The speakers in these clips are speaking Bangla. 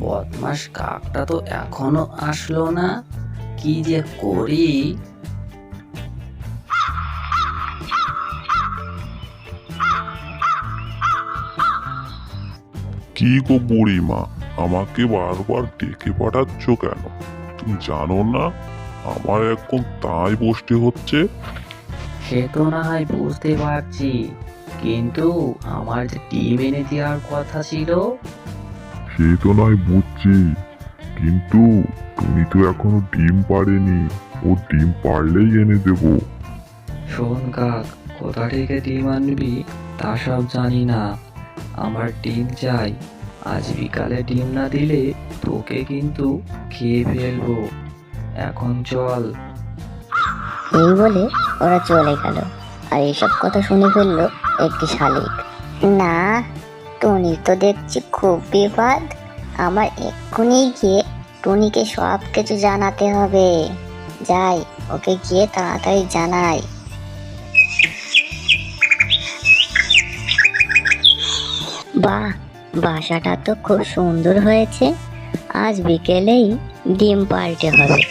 বদমাস কাকটা তো এখনও আসলো না। কি যে করি? কি গো বুড়িমা আমাকে বারবার ডেকে পাঠাচ্ছ কেন? তুমি জানো না আমার এখন তাই বসতে হচ্ছে? সে তো না হয় বুঝতে পারছি। কিন্তু আমার যে ডিম এনে দেওয়ার কথা ছিল সে তো নয় বুঝছি। কিন্তু তুমি তো এখনও ডিম পারেনি ও ডিম পারলেই এনে দেবো। শোন কাক কোথা থেকে ডিম আনবি তা সব জানি না। আমার ডিম চাই। আজ বিকালে ডিম না দিলে তোকে কিন্তু খেয়ে ফেলব। এখন চল। এই বলে ওরা চলে গেল। আর এইসব কথা শুনে ফেলল একটি শালিক। না টুনি তো দেখছি খুব বিপদ। আমার এক্ষুনি গিয়ে টনিকে সব কিছু জানাতে হবে। যাই, ওকে গিয়ে তাড়াতাড়ি জানাই। বাহ, বাসাটা তো খুব সুন্দর হয়েছে। আজ বিকেলেই ডিম পাল্টে হবে।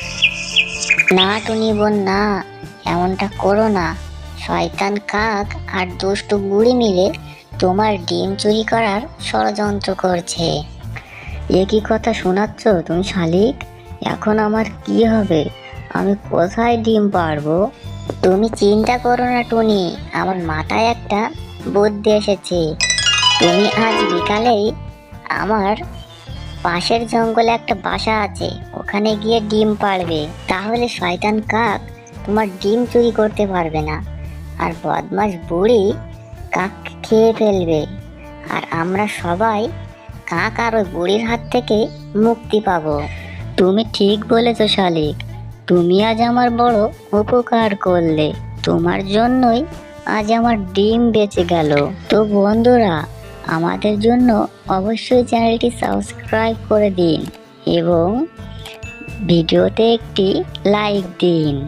না, টুনি বোন, না, এমনটা করো না। শয়তান কাক আর দুষ্টু বুড়ি মিলে তোমার ডিম চুরি করার ষড়যন্ত্র করছে। এ কি কথা শোনাচ্ছ তুমি, শালিক? এখন আমার কি হবে? আমি কোথায় ডিম পারব তুমি চিন্তা করো না, টুনি। আমার মাথায় একটা বুদ্ধি এসেছে। তুমি আজ বিকালেই আমার পাশের জঙ্গলে একটা বাসা আছে। ওখানে গিয়ে ডিম পাড়বে। তাহলে শয়তান কাক তোমার ডিম চুরি করতে পারবে না। আর বদমাস বুড়ি কাক খেয়ে ফেলবে। আর আমরা সবাই কাক আর ওই বুড়ির হাত থেকে মুক্তি পাব। তুমি ঠিক বলেছ, শালিক। তুমি আজ আমার বড় উপকার করলে। তোমার জন্যই আজ আমার ডিম বেঁচে গেল। তো বন্ধুরা, আমাদের জন্য অবশ্যই চ্যানেলটি সাবস্ক্রাইব করে দিন এবং ভিডিওতে একটি লাইক দিন।